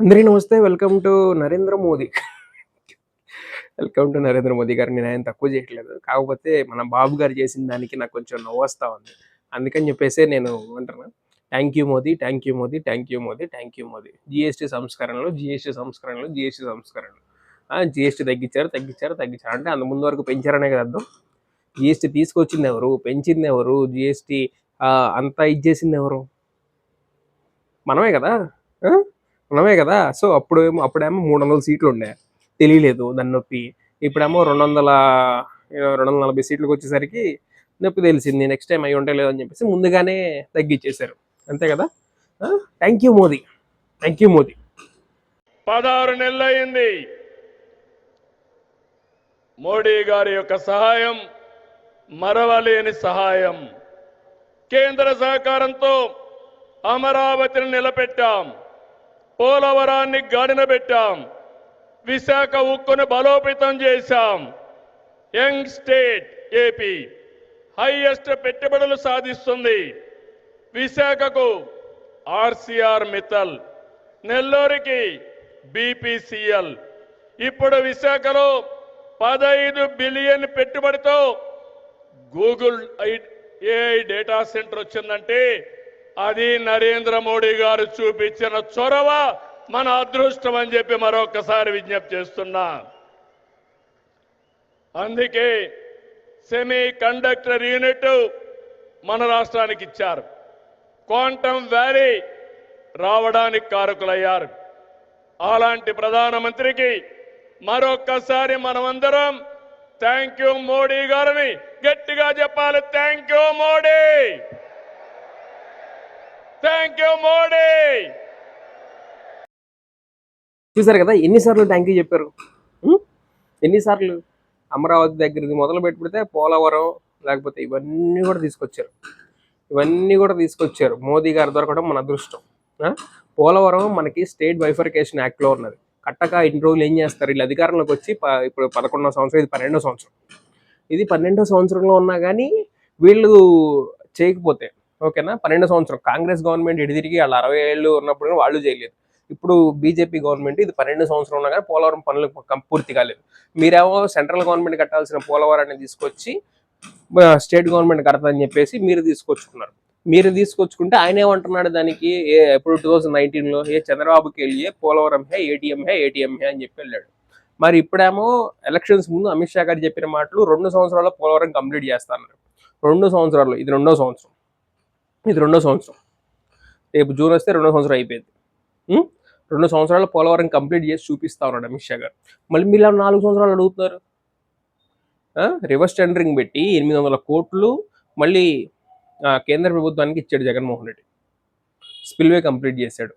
అందరికీ నమస్తే. Welcome to Narendra Modi. Welcome to Narendra Modi గారు. నేను ఆయన తక్కువ చేయట్లేదు. కాకపోతే మన బాబు గారు చేసిన దానికి నాకు కొంచెం నవ్వు ఉంది. అందుకని చెప్పేసి నేను అంటున్నా. Thank you Modi. Thank you Modi. Thank you Modi. Thank you Modi. GST సంస్కరణలు జిఎస్టీ సంస్కరణలు జిఎస్టీ సంస్కరణలు. జిఎస్టీ తగ్గించారు తగ్గించారు తగ్గించారు. అంటే అంత ముందు వరకు పెంచారనే కదా అర్థం? జిఎస్టీ తీసుకొచ్చింది ఎవరు? పెంచింది ఎవరు? జిఎస్టీ అంతా ఇచ్చేసింది ఎవరు? మనమే కదా? ఉన్నవే కదా. సో అప్పుడు ఏమో అప్పుడేమో మూడు వందల సీట్లు ఉండే తెలియలేదు దాని నొప్పి. ఇప్పుడేమో రెండు వందల రెండు వందల నలభై సీట్లకు వచ్చేసరికి నొప్పి తెలిసింది. నెక్స్ట్ టైం అయ్యి ఉండలేదు లేదని చెప్పేసి ముందుగానే తగ్గించేశారు అంతే కదా? Thank you Modi. Thank you Modi. పదహారు నెలలైంది మోడీ గారి యొక్క సహాయం మరవలేని సహాయం. కేంద్ర సహకారంతో అమరావతిని నిలబెట్టాం. పోలవరాన్ని గాడిన పెట్టాం. విశాఖ ఉక్కును బలోపేతం చేశాం. యంగ్ స్టేట్ ఏపీ హైయెస్ట్ పెట్టుబడులు సాధిస్తుంది. విశాఖకు ఆర్సీఆర్ మిత్తల్ నెల్లూరికి బీపీసీఎల్. ఇప్పుడు విశాఖలో పదహైదు బిలియన్ పెట్టుబడితో గూగుల్ ఏఐ డేటా సెంటర్ వచ్చిందంటే అది నరేంద్ర మోడీ గారు చూపించిన చొరవ మన అదృష్టం అని చెప్పి మరొకసారి విజ్ఞప్తి చేస్తున్నా. అందుకే సెమీ కండక్టర్ యూనిట్ మన రాష్ట్రానికి ఇచ్చారు. క్వాంటమ్ వ్యాలీ రావడానికి కారకులయ్యారు. అలాంటి ప్రధానమంత్రికి మరొక్కసారి మనమందరం థ్యాంక్ యూ మోడీ గారిని గట్టిగా చెప్పాలి. Thank you Modi! Thank you Modi. చూసారు కదా ఎన్నిసార్లు థ్యాంక్ యూ చెప్పారు ఎన్నిసార్లు అమరావతి దగ్గర మొదలు పెట్టుబడితే పోలవరం లేకపోతే ఇవన్నీ కూడా తీసుకొచ్చారు. ఇవన్నీ కూడా తీసుకొచ్చారు. మోదీ గారి దొరకడం మన అదృష్టం. పోలవరం మనకి స్టేట్ బైఫర్కేషన్ యాక్ట్లో ఉన్నది. కట్టక ఇన్ని రోజులు ఏం చేస్తారు? వీళ్ళు అధికారంలోకి వచ్చి ఇప్పుడు పదకొండో సంవత్సరం ఇది పన్నెండో సంవత్సరం. ఇది పన్నెండో సంవత్సరంలో ఉన్నా కానీ వీళ్ళు చేయకపోతే ఓకేనా? పన్నెండు సంవత్సరం. కాంగ్రెస్ గవర్నమెంట్ ఇటు తిరిగి వాళ్ళు అరవై ఏళ్ళు ఉన్నప్పుడు వాళ్ళు చేయలేదు. ఇప్పుడు బీజేపీ గవర్నమెంట్ ఇది పన్నెండు సంవత్సరం ఉన్నా కానీ పోలవరం పనులు పూర్తి కాలేదు. మీరేమో సెంట్రల్ గవర్నమెంట్ కట్టాల్సిన పోలవరాన్ని తీసుకొచ్చి స్టేట్ గవర్నమెంట్ కడతాదని చెప్పేసి మీరు తీసుకొచ్చుకున్నారు. మీరు తీసుకొచ్చుకుంటే ఆయన ఏమంటున్నాడు దానికి? ఏ ఎప్పుడు టూ థౌజండ్ నైన్టీన్లో? ఏ చంద్రబాబుకి వెళ్ళి పోలవరం హే ఏటీఎం హే ఏటీఎం హే అని చెప్పి వెళ్ళాడు. మరి ఇప్పుడేమో ఎలక్షన్స్ ముందు అమిత్ షా గారు చెప్పిన మాటలు రెండు సంవత్సరాల్లో పోలవరం కంప్లీట్ చేస్తాను రెండు సంవత్సరాలు ఇది రెండో సంవత్సరం. ఇది రెండో సంవత్సరం. రేపు జూన్ వస్తే రెండో సంవత్సరం అయిపోయింది. రెండు సంవత్సరాలు పోలవరం కంప్లీట్ చేసి చూపిస్తా ఉన్నాడు అమిత్ షా గారు. మళ్ళీ మీరు నాలుగు సంవత్సరాలు అడుగుతున్నారు. రివర్స్ టెండరింగ్ పెట్టి ఎనిమిది వందల కోట్లు మళ్ళీ కేంద్ర ప్రభుత్వానికి ఇచ్చాడు జగన్మోహన్ రెడ్డి. స్పిల్వే కంప్లీట్ చేశాడు.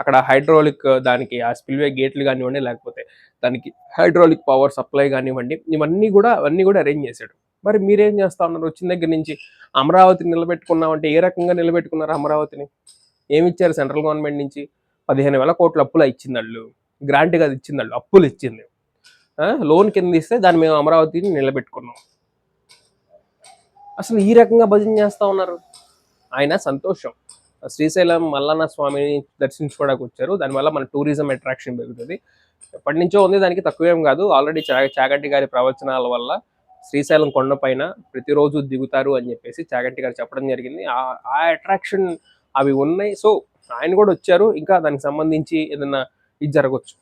అక్కడ హైడ్రాలిక్ దానికి ఆ స్పిల్వే గేట్లు కానివ్వండి లేకపోతే దానికి హైడ్రాలిక్ పవర్ సప్లై కానివ్వండి ఇవన్నీ కూడా అవన్నీ కూడా అరేంజ్ చేశాడు. మరి మీరేం చేస్తా ఉన్నారు? వచ్చిన దగ్గర నుంచి అమరావతిని నిలబెట్టుకున్నామంటే ఏ రకంగా నిలబెట్టుకున్నారు అమరావతిని? ఏమి ఇచ్చారు సెంట్రల్ గవర్నమెంట్ నుంచి? పదిహేను వేల కోట్ల అప్పులు ఇచ్చింది వాళ్ళు. గ్రాంట్ కాదు ఇచ్చింది వాళ్ళు. అప్పులు ఇచ్చింది. లోన్ కింద ఇస్తే దాన్ని మేము అమరావతిని నిలబెట్టుకున్నాం. అసలు ఈ రకంగా భజన చేస్తూ ఉన్నారు? ఆయన సంతోషం. శ్రీశైలం మల్లన్న స్వామిని దర్శించుకోవడానికి వచ్చారు. దానివల్ల మన టూరిజం అట్రాక్షన్ పెరుగుతుంది. ఎప్పటి నుంచో ఉంది దానికి తక్కువేం కాదు. ఆల్రెడీ చా చాగంటి గారి ప్రవచనాల వల్ల శ్రీశైలం కొండపైన ప్రతిరోజు దిగుతారు అని చెప్పేసి చాగంటి గారు చెప్పడం జరిగింది. ఆ- అట్రాక్షన్ అవి ఉన్నాయి. సో ఆయన కూడా వచ్చారు. ఇంకా దానికి సంబంధించి ఏదైనా ఇది జరగవచ్చు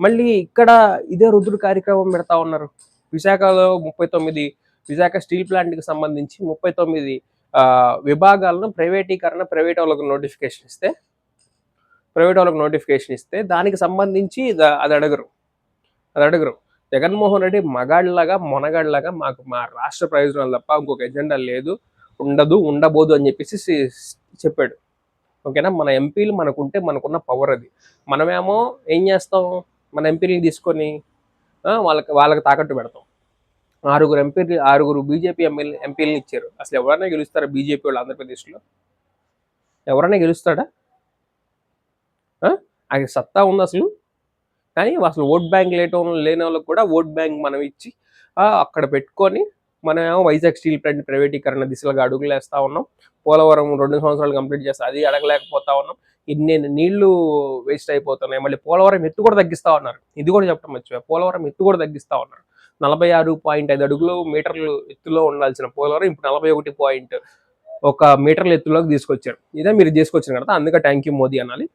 మళ్ళీ ఇక్కడ ఇదే రుద్రుడు కార్యక్రమం పెడతా ఉన్నారు. విశాఖలో ముప్పై తొమ్మిది విశాఖ స్టీల్ ప్లాంట్కి సంబంధించి ముప్పై తొమ్మిది విభాగాలను ప్రైవేటీకరణ ప్రైవేట్ వాళ్ళకు నోటిఫికేషన్ ఇస్తే ప్రైవేట్ వాళ్ళకు నోటిఫికేషన్ ఇస్తే దానికి సంబంధించి అది అడగరు. అది అడగరు. జగన్మోహన్ రెడ్డి మగాళ్ళలాగా మొనగాళ్ళలాగా మాకు మా రాష్ట్ర ప్రయోజనాలు తప్ప ఇంకొక ఎజెండా లేదు ఉండదు ఉండబోదు అని చెప్పేసి చెప్పాడు. ఓకేనా? మన ఎంపీలు మనకుంటే మనకున్న పవర్ అది. మనమేమో ఏం చేస్తాం? మన ఎంపీని తీసుకొని వాళ్ళకి వాళ్ళకి తాకట్టు పెడతాం. ఆరుగురు ఎంపీలు ఆరుగురు బీజేపీ ఎమ్మెల్యే ఎంపీలను ఇచ్చారు. అసలు ఎవరైనా గెలుస్తారా బీజేపీ వాళ్ళు ఆంధ్రప్రదేశ్లో? ఎవరైనా గెలుస్తాడా? అది సత్తా ఉంది అసలు? కానీ అసలు ఓట్ బ్యాంక్ లేటం లేని వాళ్ళకి కూడా ఓట్ బ్యాంక్ మనం ఇచ్చి అక్కడ పెట్టుకొని మనం వైజాగ్ స్టీల్ ప్లాంట్ ప్రైవేటీకరణ దిశలుగా అడుగులేస్తా ఉన్నాం. పోలవరం రెండు సంవత్సరాలు కంప్లీట్ చేస్తే అది అడగలేకపోతా ఉన్నాం. ఇన్ని నీళ్ళు వేస్ట్ అయిపోతున్నాయి. మళ్ళీ పోలవరం ఎత్తు కూడా తగ్గిస్తా ఉన్నారు. ఇది కూడా చెప్పడం మర్చిపోయా. పోలవరం ఎత్తు కూడా తగ్గిస్తా ఉన్నారు. నలభై ఆరు పాయింట్ ఐదు అడుగులు మీటర్లు ఎత్తులో ఉండాల్సిన పోలవరం ఇప్పుడు నలభై ఒకటి పాయింట్ ఒక మీటర్ల ఎత్తులోకి తీసుకొచ్చారు. ఇదే మీరు తీసుకొచ్చిన కదా అందుకే థ్యాంక్ యూ మోదీ అనాలి.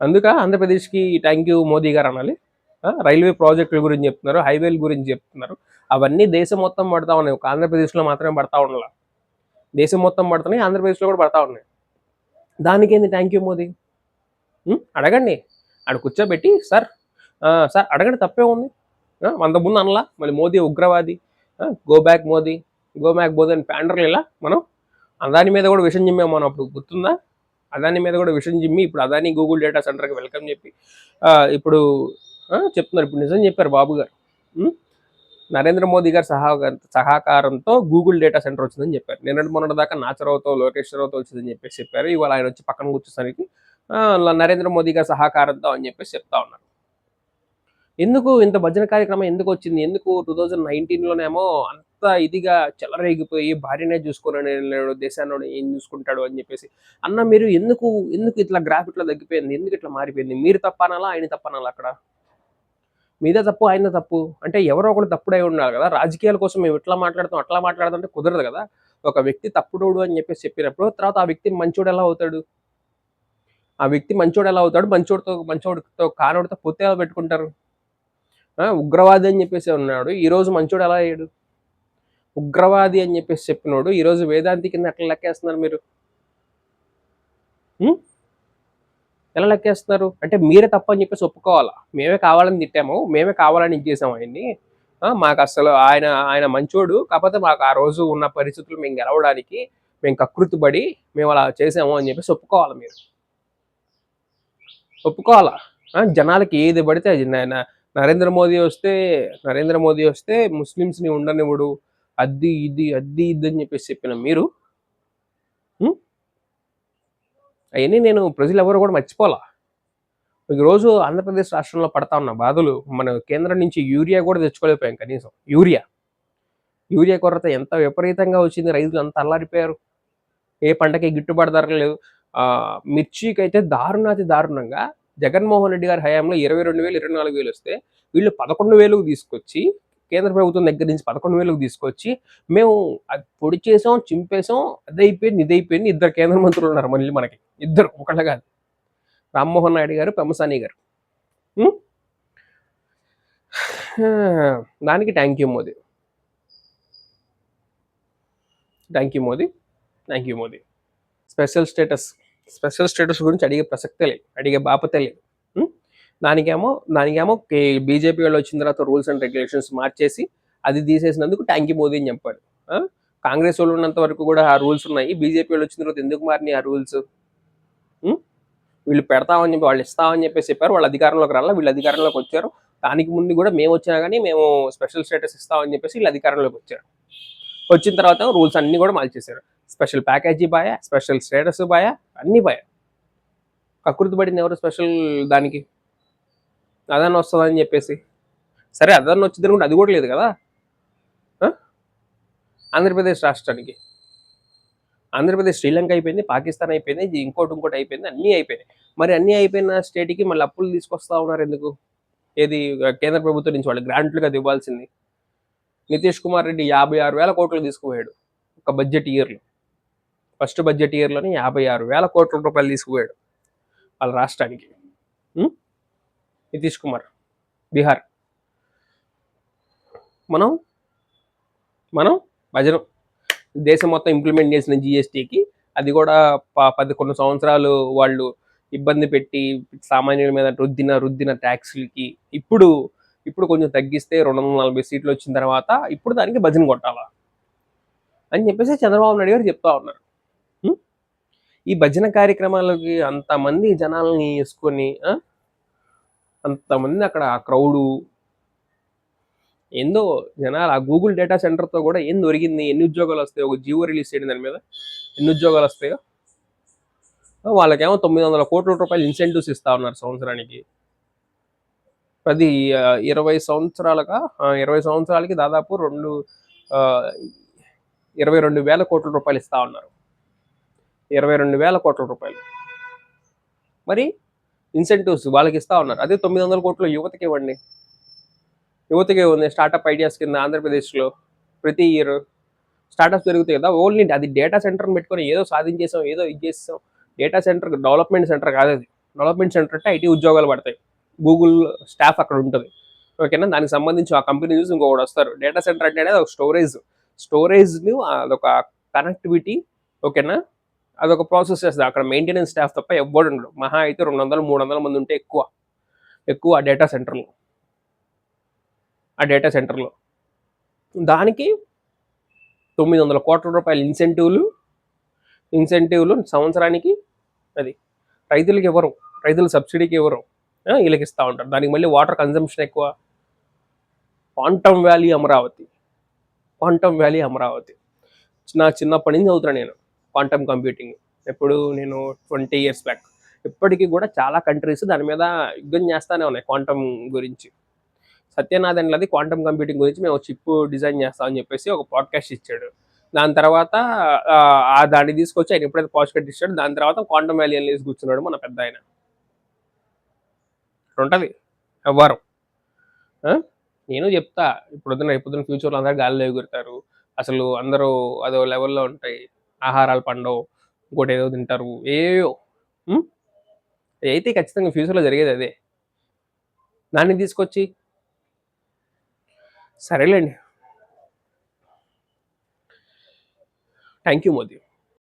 అందుక ఆంధ్రప్రదేశ్కి థ్యాంక్ యూ మోదీ గారు అనాలి. రైల్వే ప్రాజెక్టుల గురించి చెప్తున్నారు హైవేల గురించి చెప్తున్నారు. అవన్నీ దేశం మొత్తం పడతా ఉన్నాయి. ఒక ఆంధ్రప్రదేశ్లో మాత్రమే పడతా ఉండాలి. దేశం మొత్తం పడుతున్నాయి ఆంధ్రప్రదేశ్లో కూడా పడతా ఉన్నాయి. దానికేంది థ్యాంక్ యూ మోదీ? అడగండి. ఆడ కూర్చోబెట్టి సార్ సార్ అడగండి తప్పే ఉంది. వంద ముందు అనలా మళ్ళీ మోదీ ఉగ్రవాది. Go back Modi go back Modi అని ప్యాండర్లు ఇలా మనం దాని మీద కూడా విషయం చెప్పాము మనం అప్పుడు. గుర్తుందా? అదాని మీద కూడా విషయం చిమ్మి ఇప్పుడు అదాని గూగుల్ డేటా సెంటర్కి వెల్కమ్ చెప్పి ఇప్పుడు చెప్తున్నారు. ఇప్పుడు నిజం చెప్పారు బాబు గారు. నరేంద్ర మోదీ గారి సహా సహకారంతో గూగుల్ డేటా సెంటర్ వచ్చిందని చెప్పారు. నిన్నటి మొన్నటి దాకా నాచరావుతో లోకేశ్వరరావుతో వచ్చిందని చెప్పేసి చెప్పారు. ఇవాళ ఆయన వచ్చి పక్కన కూర్చోసరికి నరేంద్ర మోదీ గారి సహకారంతో అని చెప్పేసి చెప్తా ఉన్నారు. ఎందుకు ఇంత భజన కార్యక్రమం ఎందుకు వచ్చింది? ఎందుకు టూ థౌజండ్ నైన్టీన్లోనేమో అంత ఇదిగా చెలరేగిపోయి భార్యనే చూసుకోలేడు దేశాన్ని ఏం చూసుకుంటాడు అని చెప్పేసి. అన్న మీరు ఎందుకు ఎందుకు ఇట్లా గ్రాఫ్ ఇట్లా తగ్గిపోయింది? ఎందుకు ఇట్లా మారిపోయింది? మీరు తప్పనాలా? ఆయన తప్పనాలా అక్కడ? మీదే తప్పు ఆయన తప్పు. అంటే ఎవరో ఒకరు తప్పుడై ఉండాలి కదా. రాజకీయాల కోసం మేము ఇట్లా మాట్లాడతాం అట్లా మాట్లాడతాం అంటే కుదరదు కదా. ఒక వ్యక్తి తప్పుడోడు అని చెప్పేసి చెప్పినప్పుడు తర్వాత ఆ వ్యక్తి మంచోడు ఎలా అవుతాడు? ఆ వ్యక్తి మంచోడు ఎలా అవుతాడు? మంచోడితో మంచోడితో కానోడితో పొత్తే ఎలా పెట్టుకుంటారు? ఉగ్రవాది అని చెప్పేసి ఉన్నాడు. ఈరోజు మంచోడు ఎలా అయ్యాడు? ఉగ్రవాది అని చెప్పేసి చెప్పినోడు. ఈరోజు వేదాంతి కింద ఎట్లా లెక్కేస్తున్నారు మీరు? ఎలా లెక్కేస్తున్నారు? అంటే మీరే తప్పని అని చెప్పేసి ఒప్పుకోవాలా? మేమే కావాలని తిట్టాము. మేమే కావాలని ఇచ్చేసాము ఆయన్ని. మాకు అసలు ఆయన ఆయన మంచోడు. కాకపోతే మాకు ఆ రోజు ఉన్న పరిస్థితులు మేము గెలవడానికి మేము కకృతిపడి మేము అలా చేసాము అని చెప్పేసి ఒప్పుకోవాలి మీరు? ఒప్పుకోవాలా? జనాలకి ఏది పడితే అది. న- నరేంద్ర మోదీ వస్తే నరేంద్ర మోదీ వస్తే ముస్లిమ్స్ని ఉండనివ్వడు అద్ది ఇది అద్ది ఇది అని చెప్పేసి చెప్పిన మీరు అవన్నీ నేను ప్రజలు ఎవరు కూడా మర్చిపోలా. ఈ రోజు ఆంధ్రప్రదేశ్ రాష్ట్రంలో పడతా ఉన్న బాధలు మన కేంద్రం నుంచి యూరియా కూడా తెచ్చుకోలేకపోయాం కనీసం. యూరియా. యూరియా కొరత ఎంత విపరీతంగా వచ్చింది రైతులు అంత అల్లారిపోయారు ఏ పంటకి గిట్టుబాటు ధర లేదు. మిర్చికి అయితే దారుణాతి దారుణంగా జగన్మోహన్ రెడ్డి గారి హయాంలో ఇరవై రెండు వేలు ఇరవై నాలుగు వేలు వస్తే వీళ్ళు పదకొండు వేలకు తీసుకొచ్చి కేంద్ర ప్రభుత్వం దగ్గర నుంచి పదకొండు వేలకు తీసుకొచ్చి మేము అది పొడి చేసాం చింపేసాం అది అయిపోయింది ఇద్దరు కేంద్ర మంత్రులు ఉన్నారు మళ్ళీ మనకి. ఇద్దరు ఒకళ్ళ కాదు. రామ్మోహన్ నాయుడు గారు పెమ్మసాని గారు. దానికి thank you Modi. Thank you Modi. Thank you Modi. Special status. Special status గురించి అడిగే ప్రసక్తే లేదు అడిగే బాపతే లేదు. దానికేమో దానికేమో బీజేపీ వాళ్ళు వచ్చిన తర్వాత రూల్స్ అండ్ రెగ్యులేషన్స్ మార్చేసి అది తీసేసినందుకు ట్యాంక్ మోదీ అని చెప్పాడు. కాంగ్రెస్ వాళ్ళు ఉన్నంత వరకు కూడా ఆ రూల్స్ ఉన్నాయి. బీజేపీ వాళ్ళు వచ్చిన తర్వాత ఎందుకు మారినాయి ఆ రూల్స్? వీళ్ళు పెడతామని చెప్పి వాళ్ళు ఇస్తామని చెప్పేసి చెప్పారు. వాళ్ళు అధికారంలోకి రాలా వీళ్ళు అధికారంలోకి వచ్చారు. దానికి ముందు కూడా మేము వచ్చినా కానీ మేము స్పెషల్ స్టేటస్ ఇస్తామని చెప్పేసి వీళ్ళు అధికారంలోకి వచ్చారు. వచ్చిన తర్వాత రూల్స్ అన్ని కూడా మార్చేశారు. స్పెషల్ ప్యాకేజీ బాయా స్పెషల్ స్టేటస్ బాయా అన్నీ బాయా. కకృతి పడింది ఎవరు స్పెషల్ దానికి? అదన్న వస్తుందని చెప్పేసి. సరే అదన్న వచ్చింది అనుకుంటే అది కూడా లేదు కదా? ఆంధ్రప్రదేశ్ రాష్ట్రానికి. ఆంధ్రప్రదేశ్ శ్రీలంక అయిపోయింది పాకిస్తాన్ అయిపోయింది ఇది ఇంకోటి ఇంకోటి అయిపోయింది అన్నీ అయిపోయినాయి. మరి అన్నీ అయిపోయిన స్టేట్కి మళ్ళీ అప్పులు తీసుకొస్తా ఉన్నారు ఎందుకు? ఏది కేంద్ర ప్రభుత్వం నుంచి వాళ్ళు గ్రాంట్లుగా ఇవ్వాల్సింది. నితీష్ కుమార్ రెడ్డి యాభై ఆరు వేల కోట్లు తీసుకుపోయాడు ఒక బడ్జెట్ ఇయర్లో. ఫస్ట్ బడ్జెట్ ఇయర్లోనే యాభై ఆరు వేల కోట్ల రూపాయలు తీసుకుపోయాడు వాళ్ళ రాష్ట్రానికి. నితీష్ కుమార్ బీహార్. మనం మనం భజనం. దేశం మొత్తం ఇంప్లిమెంట్ చేసిన జిఎస్టీకి అది కూడా ప- పదకొండు సంవత్సరాలు వాళ్ళు ఇబ్బంది పెట్టి సామాన్యుల మీద రుద్దిన రుద్దిన ట్యాక్స్లకి ఇప్పుడు ఇప్పుడు కొంచెం తగ్గిస్తే రెండు వందల నలభై సీట్లు వచ్చిన తర్వాత ఇప్పుడు దానికి భజన కొట్టాలా? అని చెప్పేసి చంద్రబాబు నాయుడు గారు చెప్తా ఉన్నారు. ఈ భజన కార్యక్రమాలకి అంతమంది జనాల్ని వేసుకొని అంతమంది అక్కడ ఆ క్రౌడు. ఏందో జనాలు ఆ గూగుల్ డేటా సెంటర్తో కూడా ఏం దొరికింది ఎన్ని ఉద్యోగాలు వస్తాయో? ఒక జియో రిలీజ్ చేయడం దాని మీద ఎన్ని ఉద్యోగాలు వస్తాయో? వాళ్ళకేమో తొమ్మిది వందల కోట్ల రూపాయలు ఇన్సెంటివ్స్ ఇస్తా ఉన్నారు సంవత్సరానికి. పది ఇరవై సంవత్సరాలుగా ఇరవై సంవత్సరాలకి దాదాపు రెండు ఇరవై రెండు వేల కోట్ల రూపాయలు ఇస్తా ఉన్నారు. ఇరవై రెండు వేల కోట్ల రూపాయలు. మరి ఇన్సెంటివ్స్ వాళ్ళకి ఇస్తా ఉన్నారు. అదే తొమ్మిది వందల కోట్లు యువతకి ఇవ్వండి. యువతకి ఉంది స్టార్టప్ ఐడియాస్ కింద ఆంధ్రప్రదేశ్లో ప్రతి ఇయర్ స్టార్టప్స్ జరుగుతాయి కదా. ఓన్లీ అది డేటా సెంటర్ని పెట్టుకొని ఏదో సాధించేసాం ఏదో ఇది చేసాం డేటా సెంటర్ డెవలప్మెంట్ సెంటర్ కాదు అది. డెవలప్మెంట్ సెంటర్ అంటే ఐటీ ఉద్యోగాలు పడతాయి. గూగుల్ స్టాఫ్ అక్కడ ఉంటుంది. ఓకేనా? దానికి సంబంధించి ఆ కంపెనీ చూసి ఇంకొకటి వస్తారు. డేటా సెంటర్ అంటే అనేది ఒక స్టోరేజ్ స్టోరేజ్ని అదొక కనెక్టివిటీ ఓకేనా? అదొక ప్రాసెస్ చేస్తుంది. అక్కడ మెయింటెనెన్స్ స్టాఫ్ తప్ప ఎవ్వడు ఉండడు. మహా అయితే రెండు వందలు మూడు వందల మంది ఉంటే ఎక్కువ. ఎక్కువ ఆ డేటా సెంటర్లో. ఆ డేటా సెంటర్లో. దానికి తొమ్మిది వందల కోట్ల రూపాయల ఇన్సెంటివ్లు ఇన్సెంటివ్లు సంవత్సరానికి అది రైతులకి ఇవ్వరు. రైతులు సబ్సిడీకి ఇవ్వరు. వీళ్ళకి ఇస్తూ ఉంటారు. దానికి మళ్ళీ వాటర్ కన్జంప్షన్ ఎక్కువ. Quantum valley Amaravati. Quantum valley Amaravati. నా చిన్నప్పటి నుంచి చదువుతున్నాను నేను. క్వాంటమ్ కంప్యూటింగ్ ఎప్పుడు నేను ట్వంటీ ఇయర్స్ బ్యాక్ ఇప్పటికీ కూడా చాలా కంట్రీస్ దాని మీద యుద్ధం చేస్తానే ఉన్నాయి క్వాంటమ్ గురించి. సత్యనాథన్ అది క్వాంటమ్ కంప్యూటింగ్ గురించి మేము చిప్ డిజైన్ చేస్తామని చెప్పేసి ఒక పాడ్కాస్ట్ ఇచ్చాడు. దాని తర్వాత ఆ, దాన్ని తీసుకొచ్చి ఆయన ఎప్పుడైతే పాడ్కాస్ట్ ఇచ్చాడు దాని తర్వాత క్వాంటమ్ వ్యాలీ అని కూర్చున్నాడు మన పెద్ద ఆయన. ఉంటుంది. ఎవ్వరు. నేను చెప్తా. ఇప్పుడు రేపొద్దున ఫ్యూచర్లో అందరూ గాలిలో ఎగురుతారు. అసలు అందరూ అదో లెవెల్లో ఉంటాయి. ఆహారాలు పండవు ఇంకోటి ఏదో తింటారు. ఏయో అయితే ఖచ్చితంగా ఫ్యూచర్లో జరిగేది అదే. దాన్ని తీసుకొచ్చి సరేలేండి. Thank you Modi.